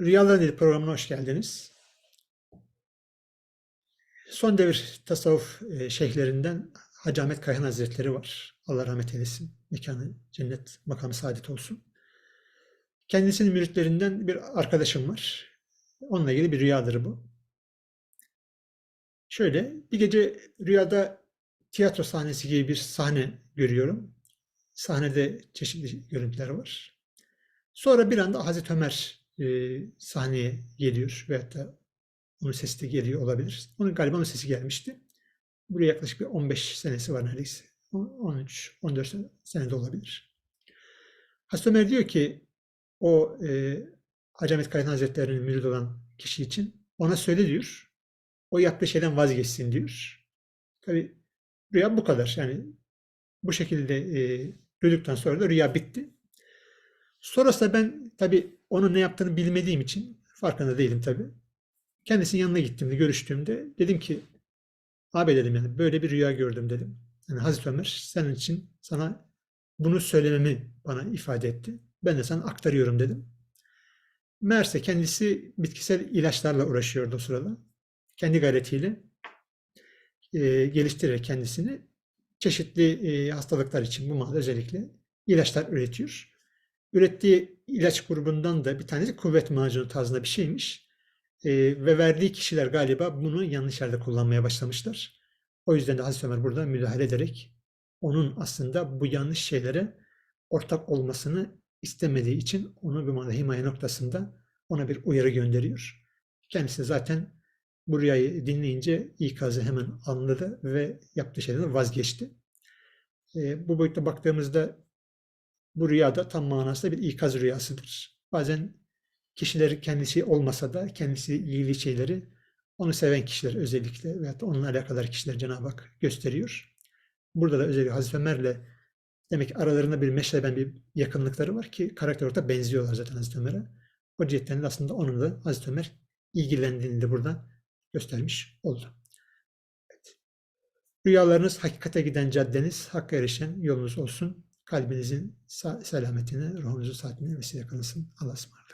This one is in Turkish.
Rüyalar Dili programına hoş geldiniz. Son devir tasavvuf e, şeyhlerinden Hacı Ahmet Kayhan Hazretleri var. Allah rahmet eylesin. Mekanı cennet, makamı saadet olsun. Kendisinin müritlerinden bir arkadaşım var. Onunla ilgili bir rüyadır bu. Şöyle, bir gece rüyada tiyatro sahnesi gibi bir sahne görüyorum. Sahnede çeşitli görüntüler var. Sonra bir anda Hazreti Ömer e, sahneye geliyor veyahut da onun sesi de geliyor olabilir. Onun galiba onun sesi gelmişti. Buraya yaklaşık bir 15 senesi var neredeyse. 13, 14 senede olabilir. Hazreti Ömer diyor ki o e, Hacı Ahmet Kayhan Hazretleri'nin mürid olan kişi için ona söyle diyor. O yaptığı şeyden vazgeçsin diyor. Tabi rüya bu kadar. Yani bu şekilde e, duyduktan sonra da rüya bitti. Sonrasında ben tabi onun ne yaptığını bilmediğim için farkında değilim tabi. Kendisinin yanına gittiğimde, görüştüğümde dedim ki abi dedim yani böyle bir rüya gördüm dedim. Yani Hazreti Ömer senin için sana bunu söylememi bana ifade etti. Ben de sana aktarıyorum dedim. Meğerse kendisi bitkisel ilaçlarla uğraşıyordu o sırada. Kendi gayretiyle e, geliştirerek kendisini çeşitli e, hastalıklar için bu malda özellikle ilaçlar üretiyor. Ürettiği ilaç grubundan da bir tanesi kuvvet macunu tarzında bir şeymiş. E, ve verdiği kişiler galiba bunu yanlış yerde kullanmaya başlamışlar. O yüzden de Hazreti Ömer burada müdahale ederek onun aslında bu yanlış şeylere ortak olmasını istemediği için onu bir manada himaye noktasında ona bir uyarı gönderiyor. Kendisi zaten bu rüyayı dinleyince ikazı hemen anladı ve yaptığı şeyden vazgeçti. E, bu boyutta baktığımızda bu rüyada tam manasında bir ikaz rüyasıdır. Bazen kişiler kendisi olmasa da kendisi ilgili şeyleri onu seven kişiler özellikle veyahut da onunla alakadar kişiler Cenab-ı Hak gösteriyor. Burada da özellikle Hazreti Ömer'le demek ki aralarında bir meşreben bir yakınlıkları var ki karakter da benziyorlar zaten Hazreti Ömer'e. O cihetten de aslında onun da Hazreti Ömer ilgilendiğini de burada göstermiş oldu. Evet. Rüyalarınız hakikate giden caddeniz, hakka erişen yolunuz olsun. Kalbinizin selametine, ruhunuzun saatine vesile kılınsın. Allah'a ısmarladık.